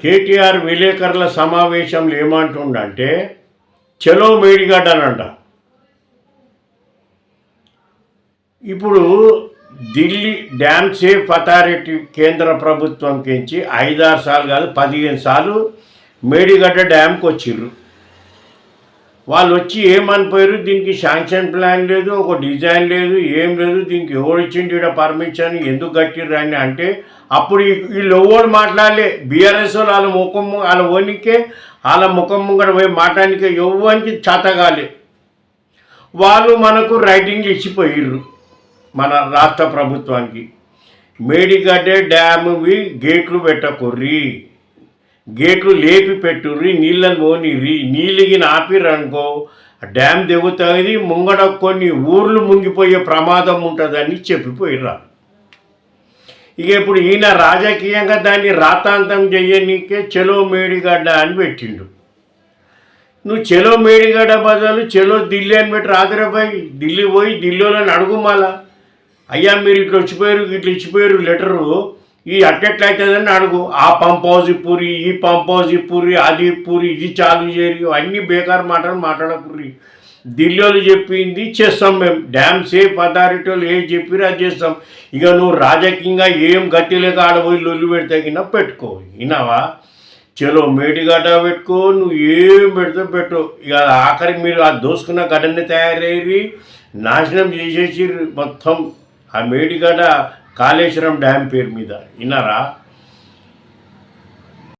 కేటీఆర్ విలేకరుల సమావేశంలో ఏమంటుండంటే మేడిగడ్డ మేడిగడ్డనంట ఇప్పుడు ఢిల్లీ డ్యామ్ సేఫ్ అథారిటీ కేంద్ర ప్రభుత్వం కించి ఐదారు సార్లు కాదు పదిహేను సార్లు మేడిగడ్డ డ్యామ్కి వచ్చిర్రు వాళ్ళు వచ్చి ఏమనిపోయారు? దీనికి శాంక్షన్ ప్లాన్ లేదు ఒక డిజైన్ లేదు ఏం లేదు దీనికి ఎవరు ఇచ్చిండు ఇక్కడ పర్మిషన్ ఎందుకు కట్టిర్రు అని అంటే అప్పుడు వీళ్ళు ఎవరు మాట్లాడలే. బీఆర్ఎస్ వాళ్ళ ముఖం వాళ్ళ ఓనికే వాళ్ళ ముఖం ముంగడ పోయి మాట్లాడికే ఎవరికి చతగాలి వాళ్ళు మనకు రైటింగ్లు ఇచ్చిపోయిర్రు మన రాష్ట్ర ప్రభుత్వానికి. మేడిగడ్డ డ్యామ్వి గేట్లు పెట్టకుర్రి. గేట్లు లేపి పెట్టుర్రి నీళ్ళని పోనిర్రి. నీళ్ళకి ఆపిర్రనుకో డ్యామ్ దిగుతుంది ముంగడ కొన్ని ఊర్లు ముంగిపోయే ప్రమాదం ఉంటుందని చెప్పిపోయిర్రా. ఇక ఇప్పుడు ఈయన రాజకీయంగా దాన్ని రాతాంతం చేయనీకే చెలో మేడిగడ్డ అని పెట్టిండు. నువ్వు చెలో మేడిగడ్డ బదులు చెలో ఢిల్లీ అని పెట్టి రాత్రిపోయి ఢిల్లీ పోయి ఢిల్లీలో అడుగు మళ్ళా అయ్యా మీరు ఇట్లా వచ్చిపోయారు ఇట్లా ఇచ్చిపోయారు లెటరు. ఈ అట్టెట్లయితుందని అడుగు. ఆ పంప్ హౌస్ పూరి ఈ పంప్ హౌస్ పూరి అది పూరి ఇది చాలు చేరి అన్నీ బేకార్ మాటలు మాట్లాడకూరి ఢిల్లీలో చెప్పింది చేస్తాం మేము డ్యామ్ సేఫ్ అథారిటీ వాళ్ళు ఏం చెప్పిరో అది చేస్తాం. ఇక నువ్వు రాజకీయంగా ఏం గట్టి లేక ఆడపోయి లొల్లు పెడితే కింద పెట్టుకో. విన్నావా? చలో మేడిగడ్డ పెట్టుకో నువ్వు ఏం పెడితే పెట్టు. ఇక ఆఖరికి మీరు ఆ దోసుకున్న గడ్డని తయారయ్యి నాశనం చేసేసి మొత్తం. ఆ మేడిగడ్డ కాళేశ్వరం డ్యామ్ పేరు మీద. విన్నారా?